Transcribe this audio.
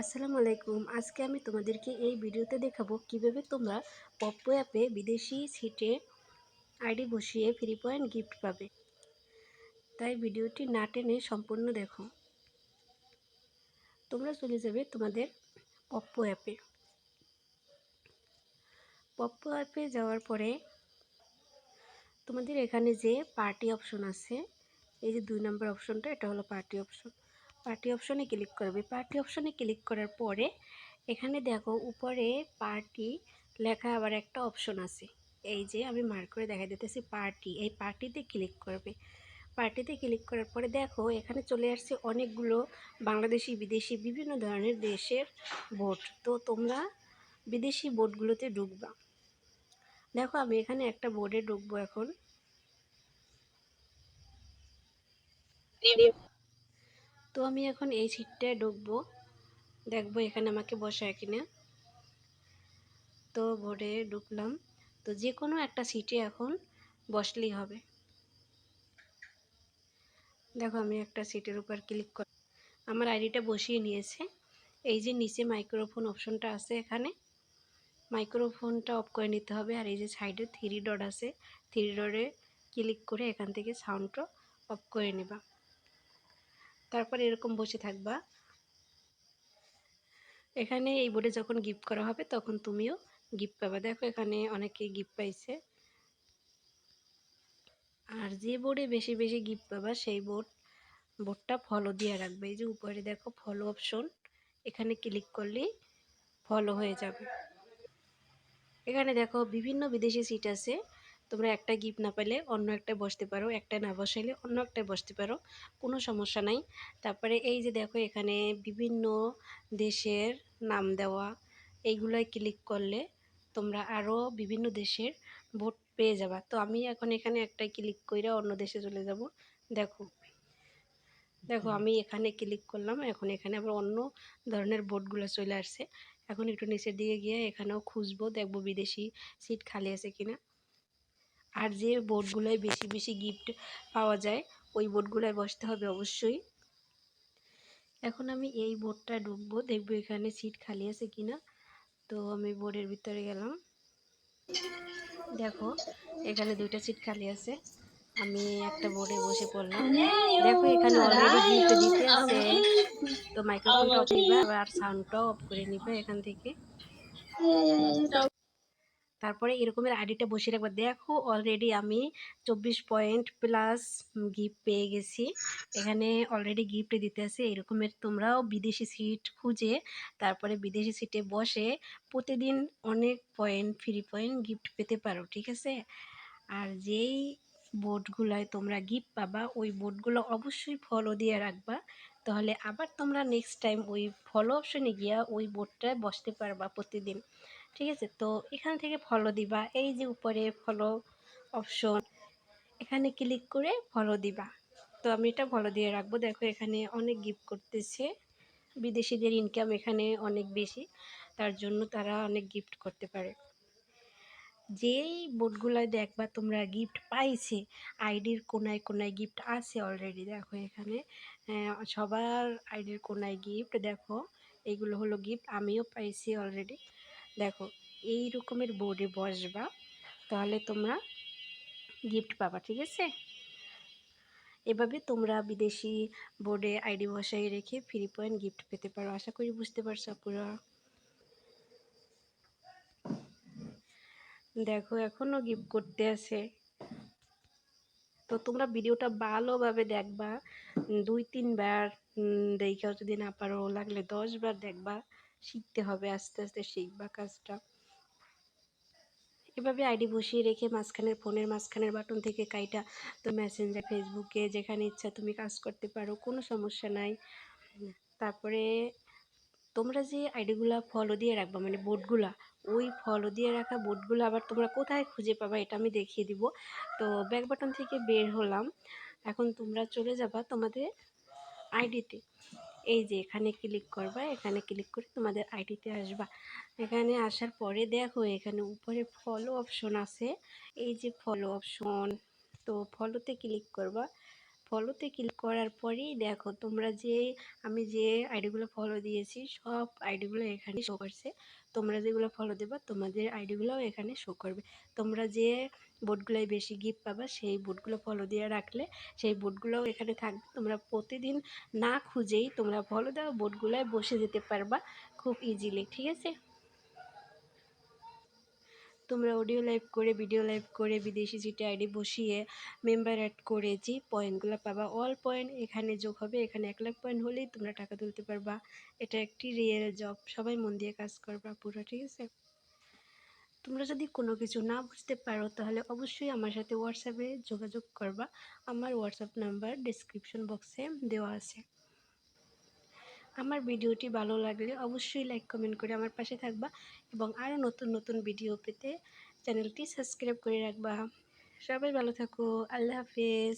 আসসালামু আলাইকুম। আজকে আমি তোমাদেরকে এই ভিডিওতে দেখাবো কীভাবে তোমরা পপ্পো অ্যাপে বিদেশি সিটে আইডি বসিয়ে ফ্রি পয়েন্ট গিফট পাবে। তাই ভিডিওটি না টেনে সম্পূর্ণ দেখো। তোমরা চলে যাবে তোমাদের পপ্পো অ্যাপে। পপ্পো অ্যাপে যাওয়ার পরে তোমাদের এখানে যে পার্টি অপশন আছে, এই যে দুই নম্বর অপশনটা, এটা হলো পার্টি অপশন। পার্টি অপশনে ক্লিক করবে। পার্টি অপশনে ক্লিক করার পরে, এখানে দেখো উপরে পার্টি লেখা আবার একটা অপশন আছে। এই যে আমি মার্ক করে দেখা দিতেছি পার্টি এই পার্টিতে ক্লিক করবে। পার্টিতে ক্লিক করার পরে দেখো এখানে চলে আসছে অনেকগুলো বাংলাদেশি, বিদেশি, বিভিন্ন ধরনের দেশের বোট তো তোমরা বিদেশি বোটগুলোতে ঢুকবা। দেখো আমি এখানে একটা বোর্ডে ঢুকবো এখন। তো আমি এখন এই সিটটায় ঢুকবো। দেখব এখানে আমাকে বসায় কিনা। তো ভোরে ঢুকলাম। তো যে কোনো একটা সিটে এখন বসলেই হবে। দেখো আমি একটা সিটের উপর ক্লিক কর আমার আইডিটা বসিয়ে নিয়েছে। এই যে নিচে মাইক্রোফোন অপশনটা আছে এখানে। মাইক্রোফোনটা অফ করে নিতে হবে। আর এই যে সাইডে থ্রি ডট আছে। থ্রি ডটে ক্লিক করে এখান থেকে সাউন্ডটা অফ করে নেবা। তারপর এরকম বসে থাকবা। এখানে এই বোর্ডে যখন গিফট করা হবে, তখন তুমিও গিফট পাবা। দেখো এখানে অনেকে গিফট পাইছে। আর যে বোর্ডে বেশি বেশি গিফট পাবা, সেই বোর্ড, বোর্ডটা ফলো দিয়ে রাখবে। এই যে উপরে দেখো ফলো অপশন এখানে ক্লিক করলেই ফলো হয়ে যাবে। এখানে দেখো বিভিন্ন বিদেশি সিট আছে। তোমরা একটা গিফট না পেলে অন্য একটা বসতে পারো, একটা না বসাইলে অন্য একটায় বসতে পারো, কোনো সমস্যা নাই। তারপরে এই যে দেখো এখানে বিভিন্ন দেশের নাম দেওয়া এইগুলোয় ক্লিক করলে তোমরা আরও বিভিন্ন দেশের ভোট পেয়ে যাবা। তো আমি এখন এখানে একটা ক্লিক করে অন্য দেশে চলে যাব। দেখো দেখো আমি এখানে ক্লিক করলাম, এখন এখানে আবার অন্য ধরনের বোটগুলো চলে আসছে। এখন একটু নিচের দিকে গিয়ে এখানেও খুঁজবো, দেখব বিদেশি সিট খালি আছে কিনা। আর যে বোর্ডগুলোয় বেশি বেশি গিফট পাওয়া যায়, ওই বোর্ডগুলোয় বসতে হবে অবশ্যই। এখন আমি এই বোর্ডটা ঢুকবো, দেখব এখানে সিট খালি আছে কিনা। তো আমি বোর্ডের ভিতরে গেলাম। দেখো, এখানে দুইটা সিট খালি আছে। আমি একটা বোর্ডে বসে পড়লাম। দেখো, এখানে অলরেডি গিফট দিতে আছে। তো মাইক্রোফোনটা অফ নিবে, আবার সাউন্ডটাও অফ করে নিবে এখান থেকে। তারপরে এরকমের আইডিটা বসিয়ে রাখবা। দেখো অলরেডি আমি চব্বিশ পয়েন্ট প্লাস গিফট পেয়ে গেছি। এখানে অলরেডি গিফট দিতে আছে। এরকমের তোমরাও বিদেশি সিট খুঁজে তারপরে বিদেশি সিটে বসে প্রতিদিন অনেক পয়েন্ট ফ্রি পয়েন্ট গিফট পেতে পারো, ঠিক আছে? আর যেই বোর্ডগুলোয় তোমরা গিফট পাবা, ওই বোর্ডগুলো অবশ্যই ফলো দিয়ে রাখবা। তাহলে আবার তোমরা নেক্সট টাইম ওই ফলো অপশনে গিয়া ওই বোর্ডটায় বসতে পারবা প্রতিদিন। ঠিক আছে? তো এখান থেকে ফলো দিবা। এই যে উপরে ফলো অপশন এখানে ক্লিক করে ফলো দিবা। তো আমি এটা ফলো দিয়ে রাখব। দেখো এখানে অনেক গিফট করতেছে। বিদেশিদের ইনকাম এখানে অনেক বেশি। তার জন্য তারা অনেক গিফট করতে পারে। যেই বোর্ডগুলোয় দেখবা তোমরা গিফট পাইছে আইডির কোনায় কোনায় গিফট আছে অলরেডি দেখো এখানে সবার আইডির কোনায় গিফট দেখো এইগুলো হলো গিফট আমিও পাইছি অলরেডি দেখো, এই রকমের বোর্ডে বসবা, তাহলে তোমরা গিফট পাবা, ঠিক আছে? এভাবে তোমরা বিদেশি বোর্ডে আইডি বসাই রেখে ফ্রি পয়েন্ট গিফট পেতে পারো, আশা করি বুঝতে পারছ পুরো দেখো, এখনও গিফট করতে আছে। তো তোমরা ভিডিওটা ভালোভাবে দেখবা, দুই, তিনবার দেখাও যদি না পারো, লাগলে দশবার দেখবা। শিখতে হবে আস্তে আস্তে শিখবা কাজটা। এভাবে আইডি বসিয়ে রেখে মাঝখানের ফোনের মাঝখানের বাটন থেকে কাইটা তো মেসেঞ্জার, ফেসবুকে যেখানে ইচ্ছা তুমি কাজ করতে পারো, কোনো সমস্যা নাই। তারপরে তোমরা যে আইডিগুলা ফলো দিয়ে রাখবা মানে বোর্ডগুলা, ওই ফলো দিয়ে রাখা বোর্ডগুলো আবার তোমরা কোথায় খুঁজে পাবা এটা আমি দেখিয়ে দিব। তো ব্যাক বাটন থেকে বের হলাম। এখন তোমরা চলে যাবা তোমাদের আইডিতে। এই যে এখানে ক্লিক করবা, এখানে ক্লিক করে তোমাদের আইডিতে আসবা। এখানে আসার পরে দেখো এখানে উপরে ফলো অপশন আছে। এই যে ফলো অপশন তো ফলোতে ক্লিক করবা। ফলোতে ক্লিক করার পরেই দেখো তোমরা যে, আমি যে আইডিগুলো ফলো দিয়েছি, সব আইডিগুলো এখানে শো করছে। তোমরা যেগুলো ফলো দেবা, তোমাদের আইডিগুলোও এখানে শো করবে। তোমরা যে বোর্ডগুলোয় বেশি গিফট পাবা, সেই বোর্ডগুলো ফলো দিয়ে রাখলে, সেই বোর্ডগুলোও এখানে থাকবে। তোমরা প্রতিদিন না খুঁজেই তোমরা ফলো দেওয়া বোর্ডগুলোয় বসে যেতে পারবা খুব ইজিলি ঠিক আছে? তোমরা অডিও লাইভ করে, ভিডিও লাইভ করে, বিদেশি জিটি আইডি বসিয়ে মেম্বার অ্যাড করে যে পয়েন্টগুলো পাবা অল পয়েন্ট এখানে যোগ হবে, এখানে এক লাখ পয়েন্ট হলেই তোমরা টাকা তুলতে পারবা। এটা একটি রিয়েল জব সবাই মন দিয়ে কাজ করবা পুরো, ঠিক আছে? তোমরা যদি কোনো কিছু না বুঝতে পারো, তাহলে অবশ্যই আমার সাথে হোয়াটসঅ্যাপে যোগাযোগ করবা। আমার হোয়াটসঅ্যাপ নাম্বার ডিসক্রিপশন বক্সে দেওয়া আছে। আমার ভিডিওটি ভালো লাগলে অবশ্যই লাইক কমেন্ট করে আমার পাশে থাকবা এবং আরও নতুন নতুন ভিডিও পেতে চ্যানেলটি সাবস্ক্রাইব করে রাখবা। সবাই ভালো থাকো, আল্লাহ হাফেজ।